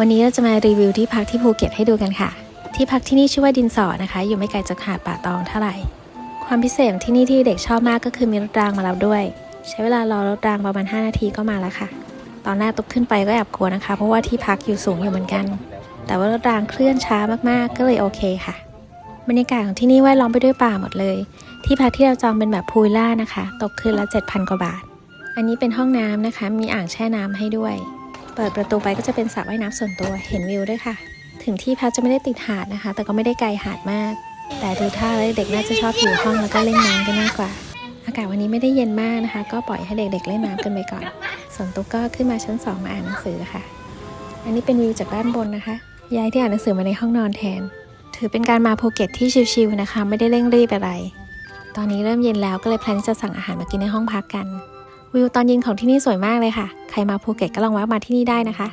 วันนี้เราจะมารีวิวที่พักที่ภูเก็ตให้ดูกันค่ะ ที่พักที่นี่ชื่อว่าดินสอนะคะ อยู่ไม่ไกลจากหาดป่าตองเท่าไหร่ ความพิเศษที่นี่ที่เด็กชอบมากก็คือมีรถรางมารับด้วย ใช้เวลารอรถรางประมาณ 5 นาทีก็มาแล้วค่ะ ตอนแรกตกขึ้นไปก็แอบกลัวนะคะ เพราะว่าที่พักอยู่สูงอยู่เหมือนกัน แต่ว่ารถรางเคลื่อนช้ามากๆ ก็เลยโอเคค่ะบรรยากาศของที่นี่แวดล้อมไปด้วยป่าหมดเลย ที่พักที่เราจองเป็นแบบพูลล่านะคะ ตกคืนละ 7,000 กว่าบาท อันนี้เป็นห้องน้ำนะคะ มีอ่างแช่น้ำให้ด้วย เปิดประตูไปก็จะเป็นสระว่ายน้ำส่วนตัวเห็นวิวด้วยค่ะ ถึงที่พักจะไม่ได้ติดหาดนะคะ แต่ก็ไม่ได้ไกลหาดมาก แต่ดูท่าแล้วเด็กน่าจะชอบอยู่ห้องแล้วก็เล่นน้ำกันมากกว่า อากาศวันนี้ไม่ได้เย็นมากนะคะ ก็ปล่อยให้เด็กๆเล่นน้ำกันไปก่อน ส่วนตุ๊กก็ขึ้นมาชั้นสองมาอ่านหนังสือค่ะ อันนี้เป็นวิวจากด้านบนนะคะย้ายที่อ่านหนังสือมาในห้องนอนแทน ถือเป็นการมาภูเก็ตที่ชิลๆนะคะ ไม่ได้เร่งรีบอะไร ตอนนี้เริ่มเย็นแล้วก็เลยแพลนจะสั่งอาหารมากินในห้องพักกัน วิวตอนเย็นของที่นี่สวยมากเลยค่ะ ใครมาภูเก็ตก็ลองแวะมาที่นี่ได้นะคะ